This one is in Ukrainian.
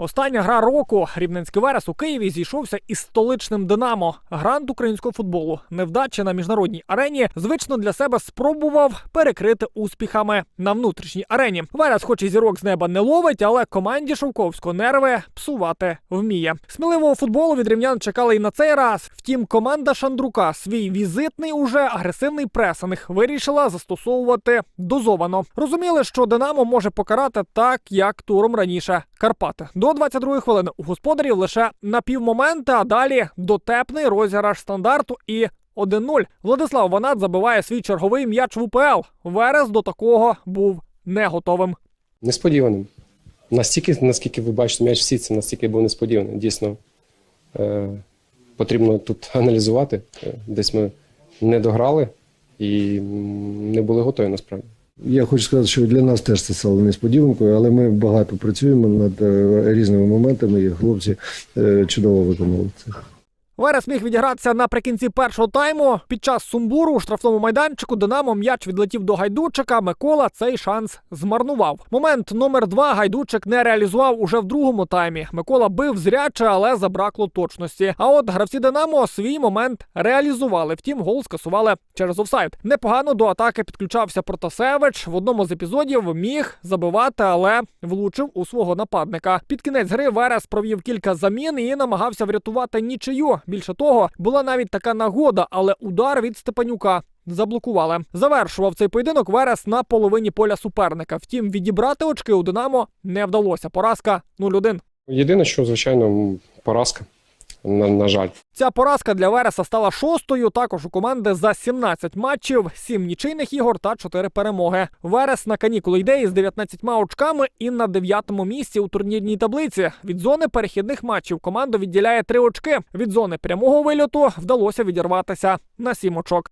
Остання гра року Рівненський Верес у Києві зійшовся із столичним Динамо. Грант українського футболу. Невдачі на міжнародній арені звично для себе спробував перекрити успіхами на внутрішній арені. Верес, хоч і зірок з неба не ловить, але команді Шовковського нерви псувати вміє. Сміливого футболу від рівнян чекали і на цей раз. Втім, команда Шандрука свій візитний уже агресивний пресинг вирішила застосовувати дозовано. Розуміли, що Динамо може покарати так, як туром раніше Карпати. До 22-ї хвилини у господарів лише напівмоменти, а далі дотепний розіграш стандарту і 1-0. Владислав Ванат забиває свій черговий м'яч в УПЛ. Верес до такого був не готовим. Несподіваним. Настільки, наскільки ви бачите, м'яч в сітці, настільки був несподіваний. Дійсно, е, потрібно тут аналізувати. Е, Десь ми не дограли і не були готові насправді. Я хочу сказати, що для нас теж це стало несподіванкою, але ми багато працюємо над е, різними моментами, і хлопці е, чудово виконували це. Верес міг відігратися наприкінці першого тайму. Під час сумбуру у штрафному майданчику Динамо м'яч відлетів до гайдучика. Микола цей шанс змарнував. Момент номер два гайдучик не реалізував уже в другому таймі. Микола бив зряче, але забракло точності. А от гравці Динамо свій момент реалізували. Втім, гол скасували через офсайд. Непогано до атаки підключався Протасевич. В одному з епізодів міг забивати, але влучив у свого нападника. Під кінець гри Верес провів кілька замін і намагався врятувати нічию. Більше того, була навіть така нагода, але удар від Степанюка. Заблокували. Завершував цей поєдинок Верес на половині поля суперника. Втім, відібрати очки у Динамо не вдалося. Поразка 0-1. Єдине, що, звичайно, поразка. На, на жаль. Ця поразка для Вереса стала шостою. Також у команди за 17 матчів, 7 нічийних ігор та 4 перемоги. Верес на канікули йде із 19 очками і на 9-му місці у турнірній таблиці. Від зони перехідних матчів команду відділяє 3 очки. Від зони прямого вильоту вдалося відірватися на 7 очок.